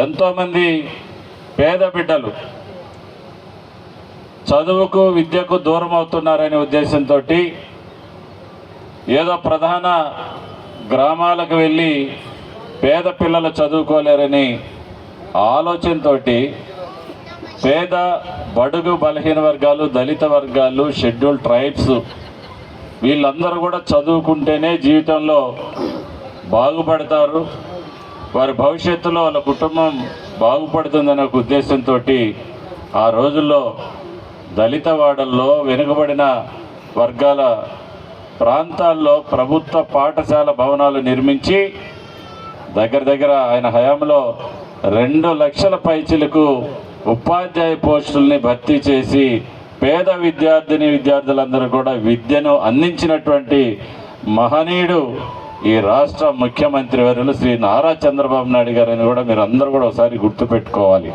ఎంతోమంది పేద బిడ్డలు చదువుకు విద్యకు దూరం అవుతున్నారనే ఉద్దేశంతో ఏదో ప్రధాన గ్రామాలకు వెళ్ళి పేద పిల్లలు చదువుకోలేరని ఆలోచనతో పేద బడుగు బలహీన వర్గాలు దళిత వర్గాలు షెడ్యూల్ ట్రైబ్స్ వీళ్ళందరూ కూడా చదువుకుంటేనే జీవితంలో బాగుపడతారు. వారి భవిష్యత్తులో వాళ్ళ కుటుంబం బాగుపడుతుందనే ఒక ఉద్దేశంతో ఆ రోజుల్లో దళిత వాడల్లో వెనుకబడిన వర్గాల ప్రాంతాల్లో ప్రభుత్వ పాఠశాల భవనాలు నిర్మించి దగ్గర దగ్గర ఆయన హయాంలో రెండు లక్షల పైచిలకు ఉపాధ్యాయ పోస్టుల్ని భర్తీ చేసి పేద విద్యార్థిని విద్యార్థులందరూ కూడా విద్యను అందించినటువంటి మహనీయుడు ఈ రాష్ట్ర ముఖ్యమంత్రి వర్యులు శ్రీ నారా చంద్రబాబు నాయుడు గారని కూడా మీరు అందరూ కూడా ఒకసారి గుర్తుపెట్టుకోవాలి.